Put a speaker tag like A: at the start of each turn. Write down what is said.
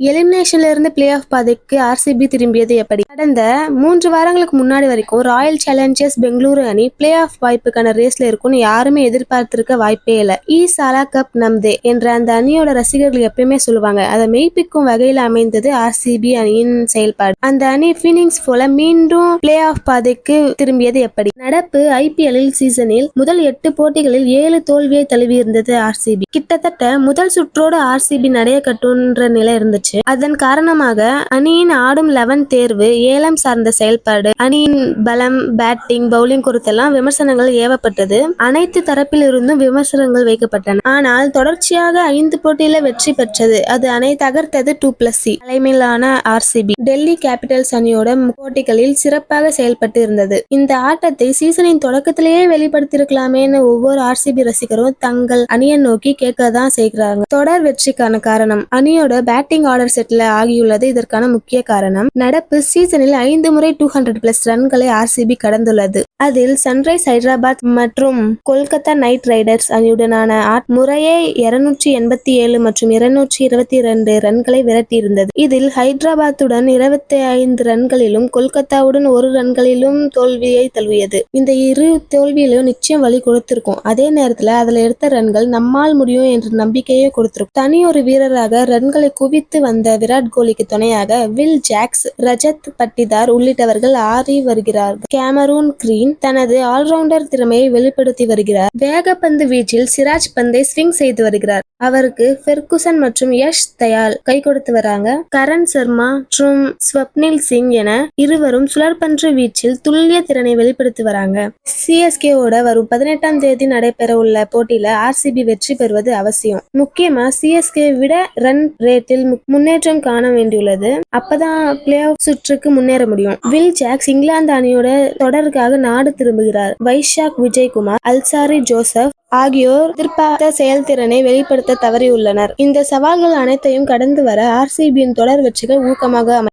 A: எலிமினேஷன்ல இருந்து play off பாதைக்கு RCB திரும்பியது எப்படி? கடந்த மூன்று வாரங்களுக்கு முன்னாடி வரைக்கும் ராயல் சேலஞ்சர்ஸ் பெங்களூரு அணி பிளே ஆஃப் வாய்ப்புக்கான ரேஸ்ல இருக்கும்னு யாருமே எதிர்பார்த்திருக்க வாய்ப்பே இல்லை. ஈ சாலா கப் நம்தே என்ற அந்த அணியோட ரசிகர்கள் எப்பயுமே சொல்லுவாங்க அதை மெய்ப்பிக்கும் வகையில் அமைந்தது ஆர்சிபி அணியின் செயல்பாடு. அந்த அணி ஃபீனிங்ஸ் போல மீண்டும் பிளே ஆஃப் பாதைக்கு திரும்பியது எப்படி? நடப்பு ஐபிஎல்லில் சீசனில் முதல் எட்டு போட்டிகளில் ஏழு தோல்வியை தழுவி இருந்தது ஆர்சிபி கிட்டத்தட்ட முதல் சுற்றோடு ஆர்சிபி நடைய கட்டுன்ற நிலை இருந்துச்சு. அதன் காரணமாக அணியின் ஆடும் லெவன் தேர்வு ஏலம் சார்ந்த செயல்பாடு அணியின் பலம் பேட்டிங் பவுலிங் குறித்தெல்லாம் விமர்சனங்கள் ஏவப்பட்டது. அனைத்து தரப்பில் இருந்தும் விமர்சனங்கள் வைக்கப்பட்டன. ஆனால் தொடர்ச்சியாக ஐந்து போட்டியில வெற்றி பெற்றது. அது அணை தகர்த்தது டூ பிளஸ் சி தலைமையிலான ஆர்சிபி டெல்லி கேபிட்டல்ஸ் அணியோட போட்டிகளில் சிறப்பாக செயல்பட்டு இருந்தது. இந்த ஆட்டத்தை சீசனின் தொடக்கத்திலேயே வெளிப்படுத்தியிருக்கலாமேன்னு ஒவ்வொரு ஆர்சிபி ரசிகரும் தங்கள் அணியை நோக்கி கேட்க தான் செய்கிறாங்க. தொடர் வெற்றிக்கான காரணம் அணியோட பேட்டிங் ஆர்டர் செட்டில் ஆகியுள்ளது. இதற்கான முக்கிய காரணம் நடப்பு சீசனில் ஐந்து முறை டூ ஹண்ட்ரட் பிளஸ் ரன்களை ஆர்சிபி கடந்துள்ளது. அதில் சன்ரைஸ் ஹைதராபாத் மற்றும் கொல்கத்தா நைட் ரைடர்ஸ் அணியுடனான முறையே இருநூற்றி எண்பத்தி ஏழு மற்றும் இருநூற்றி இருபத்தி இரண்டு ரன்களை விரட்டியிருந்தது. இதில் ஹைதராபாத்துடன் இருபத்தி ஐந்து ரன்களிலும் கொல்கத்தாவுடன் ஒரு ரன்களிலும் தோல்வியை தழுவியது. இந்த இரு தோல்வியிலும் நிச்சயம் வழி கொடுத்திருக்கும். அதே நேரத்தில் அதில் எடுத்த ரன்கள் நம்மால் முடியும் என்ற நம்பிக்கையை கொடுத்திருக்கும். தனி ஒரு வீரராக ரன்களை குவித்து வந்த விராட் கோலிக்கு துணையாக வில் ஜாக்ஸ் ரஜத் பட்டிதார் உள்ளிட்டவர்கள் ஆறி வருகிறார்கள். கேமரூன் கிரீன் தனது ஆல்ரவுண்டர் திறமையை வெளிப்படுத்தி வருகிறார். வேகப்பந்து வீச்சில் சிராஜ் பந்தை ஸ்விங் செய்து வருகிறார். அவருக்கு பெர்குசன் மற்றும் யஷ் தயால் கை கொடுத்து வராங்க. கரண் சர்மா மற்றும் ஸ்வப்னில் சிங் என இருவரும் சுழற்பன்று வீச்சில் துல்லிய திறனை வெளிப்படுத்தி வராங்க. சிஎஸ்கேவோட வரும் பதினெட்டாம் தேதி நடைபெற உள்ள போட்டியில ஆர்சிபி வெற்றி பெறுவது அவசியம். முக்கியமா சிஎஸ்கே விட ரன் ரேட்டில் முன்னேற்றம் காண வேண்டியுள்ளது. அப்பதான் பிளே ஆஃப் சுற்றுக்கு முன்னேற முடியும். வில் ஜாக்ஸ் இங்கிலாந்து அணியோட தொடருக்காக நாடு திரும்புகிறார். வைஷாக் விஜய்குமார் அல்சாரி ஜோசப் ஆகியோர் எதிர்பார்த்த செயல்திறனை வெளிப்படுத்த தவறியுள்ளனர். இந்த சவால்கள் அனைத்தையும் கடந்து வர ஆர்சிபியின் தொடர் வெற்றிகள் ஊக்கமாக அமை